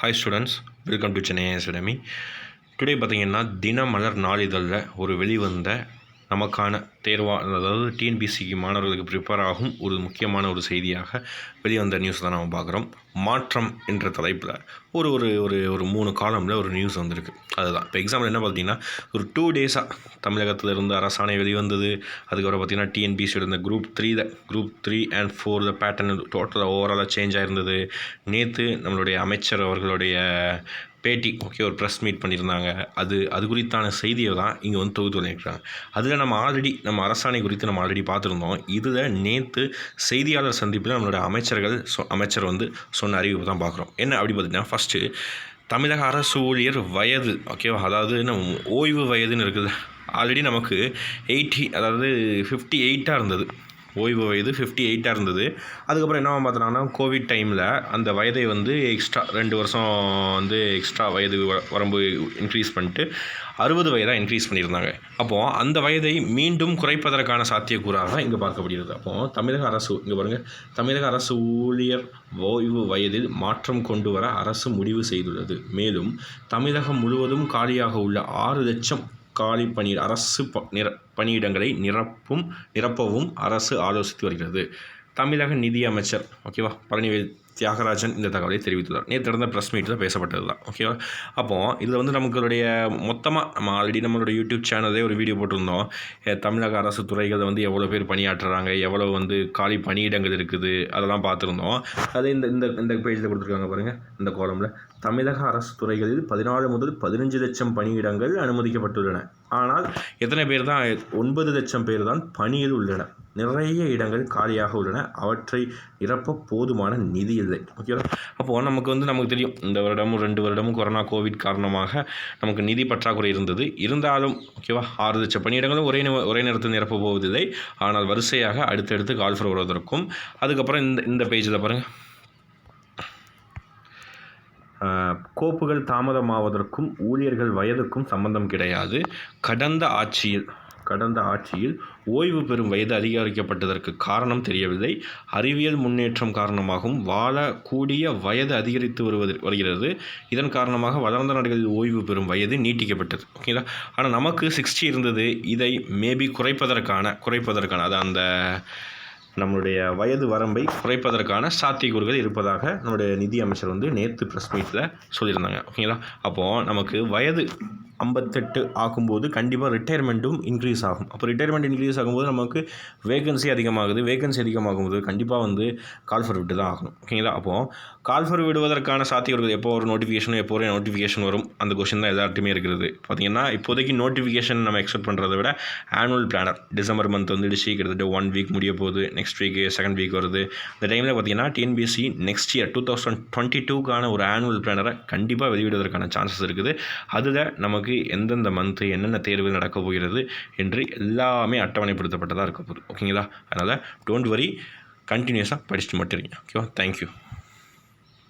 Hi students welcome to Chennai academy today பார்த்தீங்கன்னா தினமலர் நாளிதழில் ஒரு வெளிவந்த நமக்கான தேர்வா அதாவது டிஎன்பிசிக்கு மாணவர்களுக்கு ப்ரிப்பேர் ஆகும் ஒரு முக்கியமான ஒரு செய்தியாக வெளிவந்த நியூஸ் தான் நம்ம பார்க்குறோம். மாற்றம் என்ற தலைப்பில் ஒரு ஒரு ஒரு ஒரு மூணு காலமில் ஒரு நியூஸ் வந்திருக்கு. அதுதான். இப்போ எக்ஸாம்பிள் என்ன பார்த்தீங்கன்னா ஒரு டூ டேஸாக தமிழகத்தில் இருந்து அரசாணை வெளிவந்தது. அதுக்கப்புறம் பார்த்தீங்கன்னா டிஎன்பிசியோட இந்த குரூப் த்ரீல குரூப் த்ரீ அண்ட் ஃபோரில் பேட்டர்ன் டோட்டலாக ஓவராலாக சேஞ்ச் ஆயிருந்தது. நேற்று நம்மளுடைய அமைச்சர் அவர்களுடைய பேட்டி ஓகே ஒரு ப்ரெஸ் மீட் பண்ணியிருந்தாங்க. அது அது குறித்தான செய்தியை தான் இங்கே வந்து தொகுத்து வந்திருக்கிறாங்க அதில் நம்ம ஆல்ரெடி நம்ம அரசாணை குறித்து நம்ம ஆல்ரெடி பார்த்துருந்தோம். இதில் நேற்று செய்தியாளர் சந்திப்பில் நம்மளோட அமைச்சர்கள் சொ அமைச்சர் வந்து சொன்ன அறிவிப்பு தான் பார்க்குறோம். என்ன அப்படி பார்த்தீங்கன்னா ஃபஸ்ட்டு தமிழக அரசு ஊழியர் வயது ஓகேவா அதாவது நம்ம ஓய்வு வயதுன்னு இருக்குது ஆல்ரெடி நமக்கு எயிட்டி அதாவது ஃபிஃப்டி எயிட்டாக இருந்தது. ஓய்வு வயது ஃபிஃப்டி எயிட்டாக இருந்தது. அதுக்கப்புறம் என்ன பார்த்தோன்னா கோவிட் டைமில் அந்த வயதை வந்து எக்ஸ்ட்ரா ரெண்டு வருஷம் வந்து எக்ஸ்ட்ரா வயது வ- வரம்பு இன்க்ரீஸ் பண்ணிட்டு அறுபது வயதாக இன்க்ரீஸ் பண்ணியிருந்தாங்க. அப்போது அந்த வயதை மீண்டும் குறைப்பதற்கான சாத்தியக்கூறாக தான் இங்கே பார்க்கப்படுகிறது. அப்போது தமிழக அரசு இங்கே பாருங்கள் தமிழக அரசு ஊழியர் ஓய்வு வயதில் மாற்றம் கொண்டு வர அரசு முடிவு செய்துள்ளது. மேலும் தமிழகம் முழுவதும் காலியாக உள்ள ஆறு லட்சம் காலி பணி அரசு நிர பணியிடங்களை நிரப்பும் நிரப்பவும் அரசு ஆலோசித்து வருகிறது. தமிழக நிதியமைச்சர் ஓகேவா பழனிவேல் தியாகராஜன் இந்த தகவலை தெரிவித்துள்ளார். நேற்று நடந்த ப்ரெஸ் மீட்டில் பேசப்பட்டது தான் ஓகேவா அப்போது இதில் வந்து நம்மளுடைய மொத்தமாக நம்ம ஆல்ரெடி நம்மளோட யூடியூப் சேனலே ஒரு வீடியோ போட்டிருந்தோம். தமிழக அரசு துறைகளில் வந்து எவ்வளோ பேர் பணியாற்றுறாங்க எவ்வளோ வந்து காலி பணியிடங்கள் இருக்குது அதெல்லாம் பார்த்துருந்தோம். அது இந்த இந்த இந்த பேஜில் கொடுத்துருக்காங்க பாருங்கள் இந்த கோலமில் தமிழக அரசு துறைகளில் பதினாலு முதல் பதினஞ்சு லட்சம் பணியிடங்கள் அனுமதிக்கப்பட்டுள்ளன. ஆனால் எத்தனை பேர் தான் ஒன்பது லட்சம் பேர் தான் பணியில் உள்ளன நிறைய இடங்கள் காலியாக உள்ளன. அவற்றை நிரப்ப போதுமான நிதி இல்லை. ஓகேவா அப்போது நமக்கு வந்து நமக்கு தெரியும் இந்த வருடமும் ரெண்டு வருடமும் கொரோனா கோவிட் காரணமாக நமக்கு நிதி பற்றாக்குறை இருந்தது. இருந்தாலும் ஓகேவா ஆறு லட்சம் பணியிடங்களும் ஒரே ஒரே நேரத்தில் நிரப்ப போவதில்லை. ஆனால் வரிசையாக அடுத்தடுத்து கால்ஃபர் வருவதற்கும் அதுக்கப்புறம் இந்த இந்த பேஜில் பாருங்கள் கோப்புகள் தாமதமாவதற்கும் ஊழியர்கள் வயதுக்கும் சம்பந்தம் கிடையாது. கடந்த ஆட்சியில் கடந்த ஆட்சியில் ஓய்வு பெறும் வயது அதிகரிக்கப்பட்டதற்கு காரணம் தெரியவில்லை. அறிவியல் முன்னேற்றம் காரணமாகவும் வாழக்கூடிய வயது அதிகரித்து வருவது வருகிறது. இதன் காரணமாக வளர்ந்த நாடுகளில் ஓய்வு பெறும் வயது நீட்டிக்கப்பட்டது. ஓகேங்களா ஆனால் நமக்கு சிக்ஸ்டி இருந்தது. இதை மேபி குறைப்பதற்கான குறைப்பதற்கான அது அந்த நம்மளுடைய வயது வரம்பை குறைப்பதற்கான சாத்தியக்கூறுகள் இருப்பதாக நம்முடைய நிதி அமைச்சர் வந்து நேற்று ப்ரெஸ் மீட்டில் சொல்லியிருந்தாங்க. ஓகேங்களா அப்போது நமக்கு வயது ஐம்பத்தெட்டு ஆகும்போது கண்டிப்பாக ரிட்டையர்மெண்ட்டும் இன்க்ரீஸ் ஆகும். அப்போ ரிட்டையர்மெண்ட் இன்க்ரீஸ் ஆகும்போது நமக்கு வேகன்சி அதிகமாகுது. வேகன்சி அதிகமாகும்போது கண்டிப்பாக வந்து கால்ஃபர் விட்டு தான் ஆகணும். ஓகேங்களா அப்போது கால் ஃபார் விடுவதற்கான சாத்தியம் எப்போ ஒரு நோட்டிஃபிகேஷன் எப்போ ஒரு நோட்டிஃபிகேஷன் வரும். அந்த கொஷின் தான் எல்லார்ட்டுமே இருக்கிறது பார்த்தீங்கன்னா இப்போதைக்கு நோட்டிஃபிகேஷன் நம்ம எக்ஸ்பெக்ட் பண்ணுறதை விட ஆனுவல் பிளானர் டிசம்பர் மந்த் வந்துடுச்சு கிட்டத்தட்ட ஒன் வீக் முடிய போகுது. நெக்ஸ்ட் வீக் செகண்ட் வீக் வருது. இந்த டைமில் பார்த்தீங்கன்னா TNPSC next year two thousand twenty டூக்கான ஒரு ஆனுவல் பிளானரை கண்டிப்பாக வெளியிடுவதற்கான சான்சஸ் இருக்குது. அதில் நமக்கு எந்தெந்த மந்த்து என்னென்ன தேர்வு நடக்க போகிறது என்று எல்லாமே அட்டவணைப்படுத்தப்பட்டதாக இருக்க போகுது. ஓகேங்களா அதனால் டோன்ட் வரி கண்டினியூஸாக படிச்சுட்டு மட்டும் இருக்கீங்க ஓகேவா தேங்க்யூ